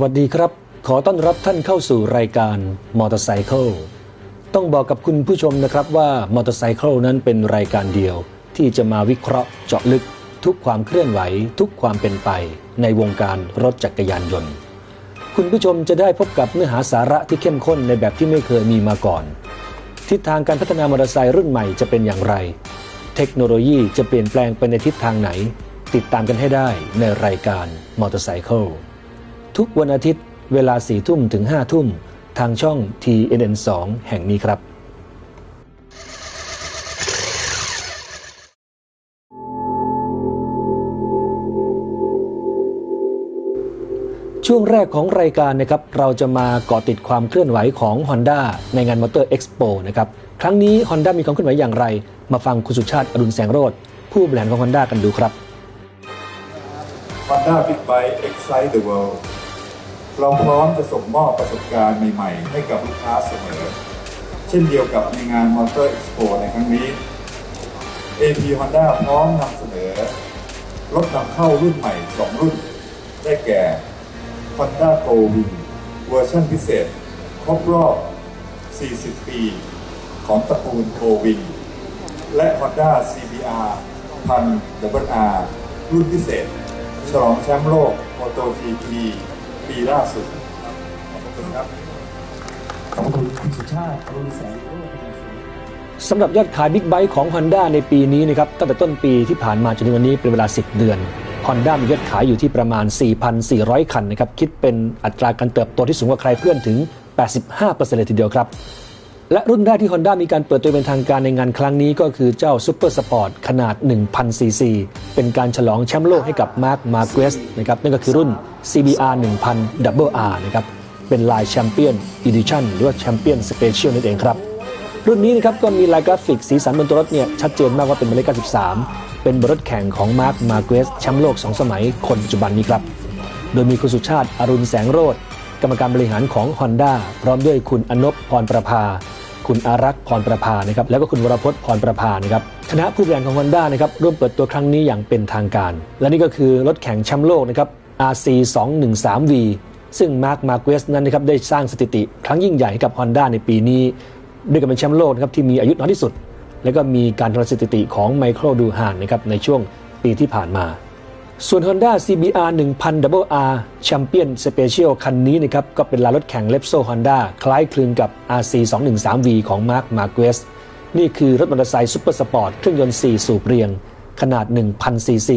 วัสดีครับ ขอต้อนรับท่านเข้าสู่รายการมอเตอร์ไซค์ต้องบอกกับคุณผู้ชมนะครับว่ามอเตอร์ไซค์นั้นเป็นรายการเดียว ที่จะมาวิเคราะห์เจาะลึก ทุกความเคลื่อนไหว ทุกความเป็นไป ในวงการรถจักรยานยนต์ คุณผู้ชมจะได้พบกับเนื้อหาสาระที่เข้มข้นในแบบที่ไม่เคยมีมาก่อน ทิศทางการพัฒนามอเตอร์ไซค์รุ่นใหม่จะเป็นอย่างไร เทคโนโลยีจะเปลี่ยนแปลงไปในทิศทางไหน ติดตามกันให้ได้ในรายการมอเตอร์ไซค์ ทุกวันอาทิตย์เวลาสี่ทุ่มถึงห้าทุ่ม ทางช่อง TNN2 แห่งนี้ครับช่วงแรกของรายการนะครับเราจะมาเกาะติดความเคลื่อนไหวของ Honda ในงานมอเตอร์เอ็กซ์โปนะครับครั้งนี้ Honda มีความเคลื่อนไหวอย่างไร มาฟังคุณสุชาติอรุณแสงโรธผู้บริหารของ Honda กันดูครับ Honda Big Bike Excite the World เราพร้อมจะส่งมอบประสบการณ์ใหม่ๆ ให้กับลูกค้าเสมอ เช่นเดียวกับในงาน Motor Expo ในครั้งนี้ AP Honda พร้อมนำเสนอ รถนำเข้ารุ่นใหม่ 2 รุ่น ได้แก่ Honda Go Win เวอร์ชันพิเศษ ครบรอบ 40 ปี ของตระกูล Go Win และ Honda CBR 1000 WR รุ่นพิเศษ ฉลองแชมป์โลก MotoGP ปีล่าสุด ขอบคุณครับ ขอบคุณคุณสุชาติอรุณแสงโรจน์สำหรับยอดขายบิ๊กไบค์ของ Honda ในปีนี้นะครับตั้งแต่ต้นปีที่ผ่านมาจนถึงวันนี้เป็นเวลา 10 เดือน Honda มียอดขายอยู่ที่ประมาณ 4,400 คันนะครับคิดเป็นอัตราการเติบโตที่สูงกว่าใครเพื่อนถึง 85%เลยทีเดียวครับ และรุ่นแรกที่ Honda มีการเปิดตัวเป็นทางการในงานครั้งนี้ก็คือเจ้า Super Sport ขนาด 1,000 ซีซี เป็นการฉลองแชมป์โลกให้กับ Mark Marquez นะครับนั่นก็คือรุ่น CBR 1000 Double R นะครับเป็นลายแชมเปี้ยน Edition หรือว่าแชมเปี้ยน Special นั่นเองครับ รุ่นนี้นะครับก็มีลายกราฟิกสีสันบนตัวรถเนี่ยชัดเจนมากว่าเป็นหมายเลข93 เป็นรถแข่งของมาร์คมาเกสแชมป์โลก 2 สมัยคนปัจจุบันนี้ครับโดยมีคุณสุชาติอรุณแสงโรธกรรมการบริหารของ Honda พร้อมด้วยคุณอนบพรประภา คุณอารักษ์พรประภานะครับแล้วก็คุณวรพจน์พรประภานะครับคณะผู้บริหารของ Honda นะครับร่วมเปิดตัวครั้งนี้อย่างเป็นทางการ และนี่ก็คือรถแข่งแชมป์โลกนะครับ RC 213V ซึ่งมาร์คมาเกสนั้นนะครับได้สร้างสถิติ ครั้งยิ่งใหญ่ให้กับ Honda ในปีนี้ ด้วยกันเป็นแชมป์โลกนะครับที่มีอายุน้อยที่สุด แล้วก็มีการทำสถิติของไมเคิลดูฮานนะครับในช่วงปีที่ผ่านมา ส่วน Honda CBR 1000 Double R Champion Special คันนี้นะครับ ก็เป็นลารถแข่งเลปโซ Honda คล้ายคลึงกับ RC 213V ของ Mark Marquez นี่คือรถมอเตอร์ไซค์ซุปเปอร์สปอร์ตเครื่องยนต์ 4 สูบเรียง ขนาด 1000 cc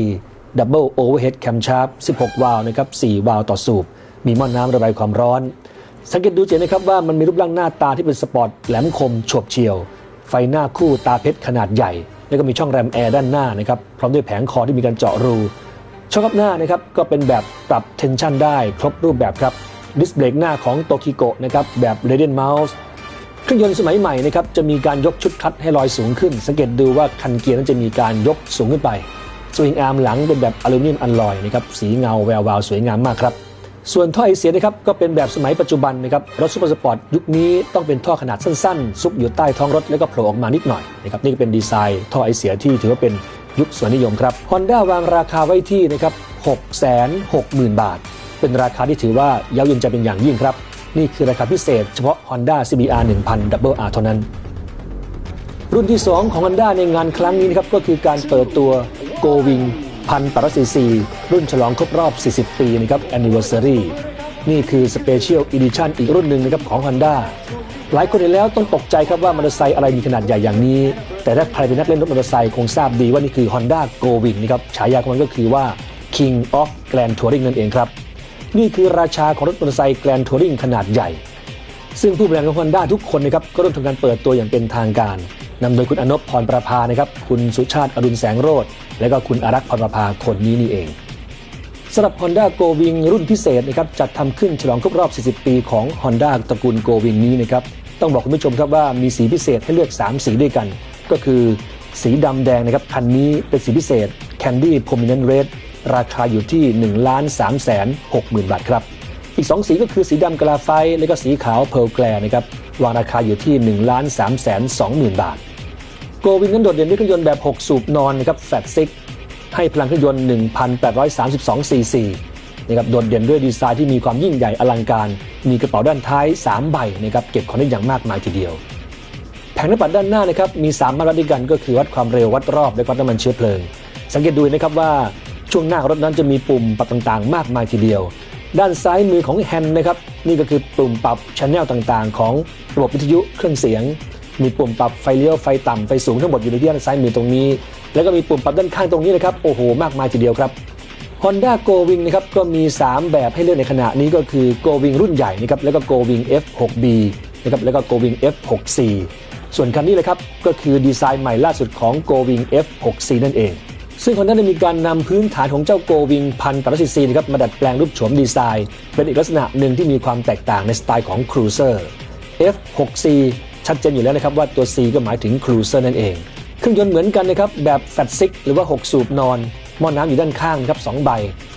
Double Overhead Camshaft 16 วาล์วนะครับ 4 วาล์วต่อสูบ มีหม้อน้ำระบายความร้อน สังเกตดูเจนะครับว่ามันมีรูปร่างหน้าตาที่เป็นสปอร์ตแหลมคมฉบเฉี่ยว ไฟหน้าคู่ตาเพชรขนาดใหญ่ แล้วก็มีช่องแรมแอร์ด้านหน้านะครับ พร้อมด้วยแผงคอที่มีการเจาะรู ช่องรับหน้านะครับก็เป็นแบบปรับเทนชันได้ครบรูปแบบครับดิสเบรกหน้าของโตคิโกะนะครับแบบ r a d i a n Mouse เครื่องยนต์สมัยใหม่นะครับจะมีการยกชุดคลัตช์ให้ลอยสูงขึ้น สังเกตดูว่าคันเกียร์นั้นจะมีการยกสูงขึ้นไปสวิงอาร์มหลังเป็นแบบอลูมิเนียมอัลลอยนะครับสีเงาแวววาวสวยงามมากครับส่วนท่อไอเสียนะครับก็เป็นแบบสมัยปัจจุบันนะครับรถซูเปอร์สปอร์ตยุคนี้ต้องเป็นท่อขนาดสั้นๆ ซุกอยู่ใต้ท้องรถแล้วก็โผล่ออกมานิดหน่อยนะครับนี่ก็เป็นดีไซน์ท่อไอเสียที่ถือว่าเป็น ยุคสวยนิยมครับ Honda วางราคาไว้ที่นะครับ660,000 บาท เป็นราคาที่ถือว่าเย้าเย็นใจเป็นอย่างยิ่งครับ นี่คือราคาพิเศษเฉพาะ Honda CBR 1000 Double R เท่านั้นรุ่นที่ 2 ของ Honda ในงานครั้งนี้นะครับก็คือการเปิดตัว Go Wing พันปรซีซีรุ่นฉลองครบรอบ 40 ปีนะครับ Anniversary นี่คือ Special Edition อีกรุ่นหนึ่งนะครับของ Honda หลายคนเห็นแล้วต้องตกใจครับว่ามอเตอร์ไซค์อะไรมีขนาดใหญ่อย่างนี้ แต่ถ้าใครเป็นนักเล่นรถมอเตอร์ไซค์คงทราบดีว่านี่คือ Honda Go Wing นะครับฉายาของมันก็คือว่า King of Grand Touring นั่นเองครับ นี่คือราชาของรถมอเตอร์ไซค์ Grand Touring ขนาดใหญ่ ซึ่งผู้บริหารของ Honda ทุกคนนะครับก็ร่วมทำการเปิดตัวอย่างเป็นทางการนำโดยคุณอนบพรประภานะครับคุณสุชาติอรุณแสงโรธและก็คุณอารักษ์พรประภาคนนี้นี่เอง สำหรับ Honda Go Wing รุ่นพิเศษนะครับจัดทำขึ้นฉลองครบรอบ 40 ปีของ Honda ตระกูล Go Wing นี้นะครับต้องบอกคุณผู้ชมครับว่ามีสีพิเศษให้เลือก 3 สีด้วยกัน ก็คือสีดำแดงนะครับคันนี้เป็นสีพิเศษ Candy Prominent Red ราคาอยู่ที่1ล้าน3แสน6หมื่นบาทครับ อีก 2 สีก็คือสีดำกราไฟและก็สีขาวเพลแกลนะครับวางราคาอยู่ที่1ล้าน3แสน2หมื่นบาทโกวินนั้นโดดเด่นด้วยเครื่องยนต์แบบ 6 สูบนอนนะครับแฟตซิก ให้พลังเครื่องยนต์ 1,832 ซีซีนะครับโดดเด่นด้วยดีไซน์ที่มีความยิ่งใหญ่อลังการ มีกระเป๋าด้านท้าย 3 ใบนะครับเก็บของได้อย่างมากมายทีเดียว แผงหน้าปัดด้านหน้านะครับมี 3 มาตรวัดด้วยกันก็คือวัดความเร็ววัดรอบและวัดน้ำมันเชื้อเพลิง สังเกตดูนะครับว่าช่วงหน้ารถนั้นจะมีปุ่มปรับต่างๆ มากมายทีเดียว ด้านซ้ายมือของแฮนด์นะครับนี่ก็คือปุ่มปรับชแนลต่างๆ ของระบบวิทยุเครื่องเสียง มีปุ่มปรับไฟเลี้ยวไฟต่ำไฟสูงทั้งหมดอยู่ในด้านซ้ายมือตรงนี้ แล้วก็มีปุ่มปรับด้านข้างตรงนี้นะครับ โอ้โห มากมายทีเดียวครับ Honda Go Wing นะครับก็มี 3 แบบให้เลือกในขณะนี้ก็คือ Go Wing รุ่นใหญ่นะครับแล้วก็ Go Wing F6B นะครับแล้วก็ Go Wing F6C ส่วนคันนี้เลยครับก็คือดีไซน์ใหม่ล่าสุดของ Go Wing F6C นั่นเอง ซึ่งคนนั้นได้มีการนำพื้นฐานของเจ้า Go Wing พันต่อซีซีนะครับมาดัดแปลงรูปโฉมดีไซน์ เป็นอีกลักษณะหนึ่งที่มีความแตกต่างในสไตล์ของ Cruiser F6C ชัดเจนอยู่แล้วนะครับว่าตัว C ก็หมายถึง Cruiser นั่นเอง เครื่องยนต์เหมือนกันนะครับแบบแฟตซิกหรือว่า 6 สูบนอนหม้อน้ำอยู่ด้านข้างครับ2ใบ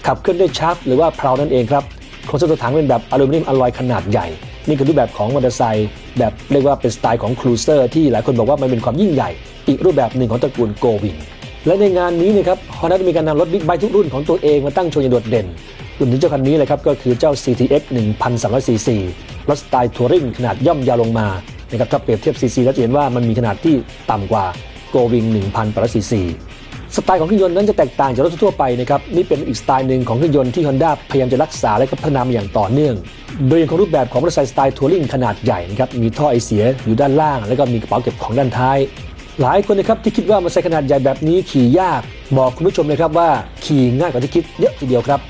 ขับเคลื่อนด้วยชาร์ฟหรือว่าเพลานั่นเองครับโครงสร้างตัวถังเป็นแบบอลูมิเนียมอลลอยขนาดใหญ่ นี่คือรูปแบบของมอเตอร์ไซค์แบบเรียกว่าเป็นสไตล์ของครูเซอร์ที่หลายคนบอกว่ามันเป็นความยิ่งใหญ่ อีกรูปแบบหนึ่งของตระกูลโกวิงและในงานนี้นะครับฮอนด้ามีการนำรถบิ๊กไบค์ทุกรุ่นของตัวเองมาตั้งโชว์อย่างโดดเด่นรวมถึงเจ้าคันนี้เลยครับก็คือเจ้า CTX 1,300 cc รถสไตล์ทัวริงขนาดย่อมยาวลงมานะครับถ้าเปรียบเทียบ cc แล้วจะเห็นว่ามันมีขนาดที่ต่ำกว่า โกวิง1,800 cc สไตล์ของเครื่องยนต์นั้นจะแตกต่างจากรถทั่วไปนะครับนี่เป็นอีกสไตล์หนึ่งของเครื่องยนต์ที่ Honda พยายามจะรักษาและก็พัฒนามาอย่างต่อเนื่องโดยยังคงรูปแบบของมอเตอร์ไซค์สไตล์ทัวริงขนาดใหญ่นะครับมีท่อไอเสียอยู่ด้านล่าง แล้วก็มีกระเป๋าเก็บของด้านท้าย หลายคนนะครับที่คิดว่ามอเตอร์ไซค์ขนาดใหญ่แบบนี้ขี่ยาก บอกคุณผู้ชมเลยครับว่าขี่ง่ายกว่าที่คิดเยอะทีเดียวครับ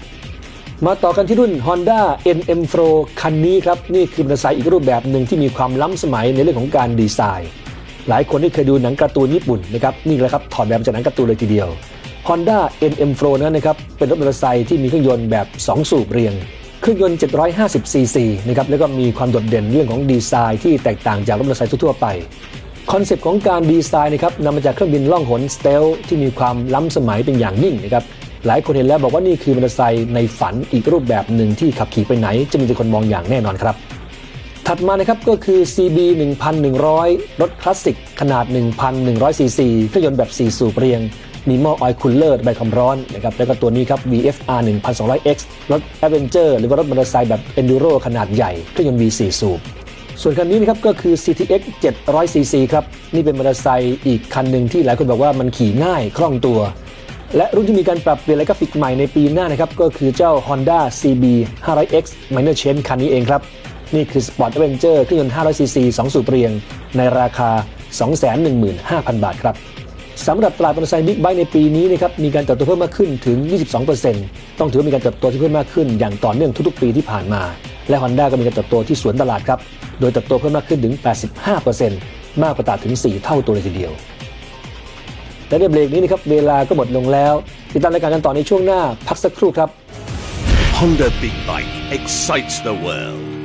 มาต่อกันที่รุ่น Honda NM Pro คันนี้ครับนี่คือมอเตอร์ไซค์อีกรูปแบบหนึ่งที่มีความล้ำสมัยในเรื่องของการดีไซน์ หลายคนที่เคยดูหนังการ์ตูนญี่ปุ่นนะครับนี่แหละครับถอดแบบมาจากหนังการ์ตูนเลยทีเดียว Honda NM Pro นั้นนะครับเป็นรถมอเตอร์ไซค์ที่มีเครื่องยนต์แบบ 2 สูบเรียง เครื่องยนต์ 750 ซีซีนะครับแล้วก็มีความโดดเด่นเรื่องของดีไซน์ที่แตกต่างจากรถมอเตอร์ไซค์ทั่วไปคอนเซปต์ของการดีไซน์นะครับนำมาจากเครื่องบินล่องหนสเตลที่มีความล้ำสมัยเป็นอย่างยิ่งนะครับหลายคนเห็นแล้วบอกว่านี่คือมอเตอร์ไซค์ในฝันอีกรูปแบบหนึ่งที่ขับขี่ไปไหน จะมีแต่คนมองอย่างแน่นอนครับ ถัดมานะครับก็คือ CB 1100 รถคลาสสิกขนาด 1,100 ซีซีเครื่องยนต์แบบ 4 สูบเรียง มีหม้อออยล์คูลเลอร์ระบความร้อนนะครับแล้วก็ตัวนี้ครับ VFR 1200X รถ Avenger หรือว่ารถมอเตอร์ไซค์แบบ Enduro ขนาดใหญ่เครื่องยนต์ V4 สูบส่วนคันนี้นะครับก็คือ CTX 700cc ครับ นี่เป็นมอเตอร์ไซค์อีกคันหนึ่งที่หลายคนบอกว่ามันขี่ง่ายคล่องตัว และรุ่นที่มีการปรับเปลี่ยนและกราฟิกใหม่ในปีหน้านะครับ ก็คือเจ้า Honda CB 500X Minor Change คันนี้เองครับ นี่คือ Sport Avenger เครื่องยนต์ 500cc 2สูบเรียง ในราคา 215,000 บาทครับสำหรับตลาดมอเตอร์ไซค์บิ๊กไบค์ในปีนี้นะครับมีการเติบโตเพิ่มมากขึ้นถึง 22%ต้องถือว่ามีการเติบโตที่เพิ่มมากขึ้น อย่างต่อเนื่องทุกๆ ปีที่ผ่านมา และ Honda ก็มีการเติบโตที่สวนตลาดครับโดยเติบโตเพิ่มมากขึ้นถึง 85%มากกว่าตลาดถึง 4 เท่าตัวเลยทีเดียวและในเบรกนี้นะครับเวลาก็หมดลงแล้ว ติดตามรายการกันต่อในช่วงหน้าพักสักครู่ครับ Honda Big Bike excites the world.